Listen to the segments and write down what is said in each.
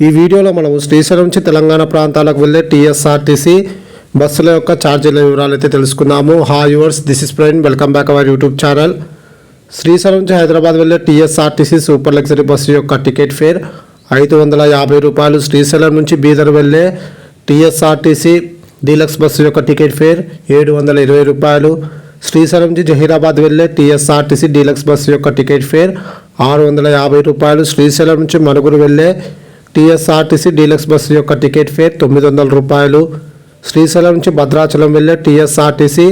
ఈ వీడియోలో మనం శ్రీశైలం నుంచి తెలంగాణ ప్రాంతాలకు వెళ్ళే టీఎస్ఆర్టీసీ బస్సుల యొక్క ఛార్జీల వివరాలు అయితే తెలుసుకుందాము హా yours this is ప్రైన్ welcome back our YouTube channel Srisailam నుంచి హైదరాబాద్ వెళ్ళే టీఎస్ఆర్టీసీ సూపర్ లగ్జరీ బస్సు యొక్క టికెట్ ఫేర్ ఐదు వందల యాభై రూపాయలు. శ్రీశైలం నుంచి బీదర్ వెళ్ళే టీఎస్ఆర్టీసీ డీలక్స్ బస్సు యొక్క టికెట్ ఫేర్ ఏడు వందల ఇరవై రూపాయలు. శ్రీశైలం నుంచి జహీరాబాద్ వెళ్ళే టీఎస్ఆర్టీసీ డీలక్స్ బస్సు యొక్క టికెట్ ఫేర్ ఆరు వందల యాభై రూపాయలు. శ్రీశైలం నుంచి మనుగురు వెళ్ళే టీఎస్ఆర్టీసీ డీలక్స్ బస్సు యొక్క టికెట్ ఫేర్ తొమ్మిది వందల రూపాయలు. శ్రీశైలం నుంచి భద్రాచలం వెళ్ళే టీఎస్ఆర్టీసీ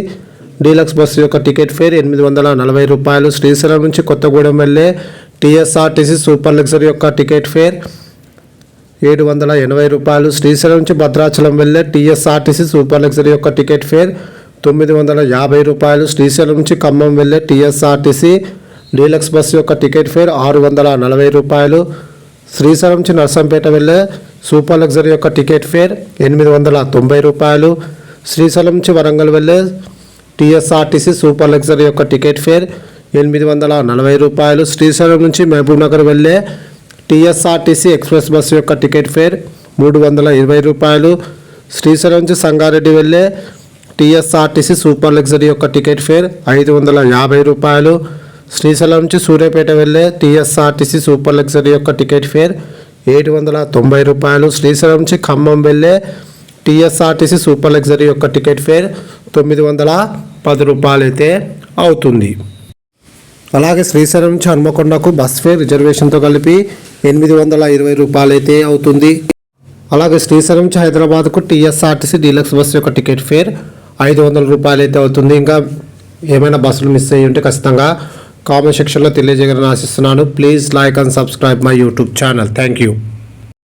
డీలక్స్ బస్సు యొక్క టికెట్ ఫేర్ ఎనిమిది వందల నలభై రూపాయలు. శ్రీశైలం నుంచి కొత్తగూడెం వెళ్ళే టీఎస్ఆర్టీసీ సూపర్ లగ్జరీ యొక్క టికెట్ ఫేర్ ఏడు వందల ఎనభై రూపాయలు. శ్రీశైలం నుంచి భద్రాచలం వెళ్ళే టీఎస్ఆర్టీసీ సూపర్ లగ్జరీ యొక్క టికెట్ ఫేర్ తొమ్మిది వందల యాభై రూపాయలు. శ్రీశైలం నుంచి ఖమ్మం వెళ్ళే టీఎస్ఆర్టీసీ డీలక్స్ బస్సు యొక్క టికెట్ ఫేర్ ఆరు వందల నలభై రూపాయలు. శ్రీశైలం నుంచి నర్సంపేట వెళ్ళే సూపర్ లగ్జరీ యొక్క టికెట్ ఫేర్ ఎనిమిది వందల తొంభై రూపాయలు. శ్రీశైలం నుంచి వరంగల్ వెళ్ళే టీఎస్ఆర్టీసీ సూపర్ లగ్జరీ యొక్క టికెట్ ఫేర్ ఎనిమిది వందల నలభై రూపాయలు. శ్రీశైలం నుంచి మహబూబ్ నగర్ వెళ్ళే టీఎస్ఆర్టీసీ ఎక్స్ప్రెస్ బస్సు యొక్క టికెట్ ఫేర్ మూడు వందల ఇరవై రూపాయలు. శ్రీశైలం నుంచి సంగారెడ్డి వెళ్ళే టీఎస్ఆర్టీసీ సూపర్ లగ్జరీ యొక్క టికెట్ ఫేర్ ఐదు వందల యాభై రూపాయలు. శ్రీశైలం నుంచి సూర్యాపేట వెళ్ళే టీఎస్ఆర్టీసీ సూపర్ లగ్జరీ యొక్క టికెట్ ఫేర్ ఏడు వందల తొంభై రూపాయలు. శ్రీశైలం నుంచి ఖమ్మం వెళ్ళే టీఎస్ఆర్టీసీ సూపర్ లగ్జరీ యొక్క టికెట్ ఫేర్ తొమ్మిది వందల పది రూపాయలు అయితే అవుతుంది. అలాగే శ్రీశైలం నుంచి హన్మకొండకు బస్ ఫేర్ రిజర్వేషన్తో కలిపి ఎనిమిది వందల ఇరవై రూపాయలు అయితే అవుతుంది. అలాగే శ్రీశైలం నుంచి హైదరాబాద్కు టీఎస్ఆర్టీసీ డీలక్స్ బస్సు యొక్క టికెట్ ఫేర్ ఐదు వందల రూపాయలు అయితే అవుతుంది. ఇంకా ఏమైనా బస్సులు మిస్ అయ్యి ఉంటే ఖచ్చితంగా కామెంట్ సెక్షన్లో తెలియజేయాలని ఆశిస్తున్నాను. Please like and subscribe my YouTube channel thank you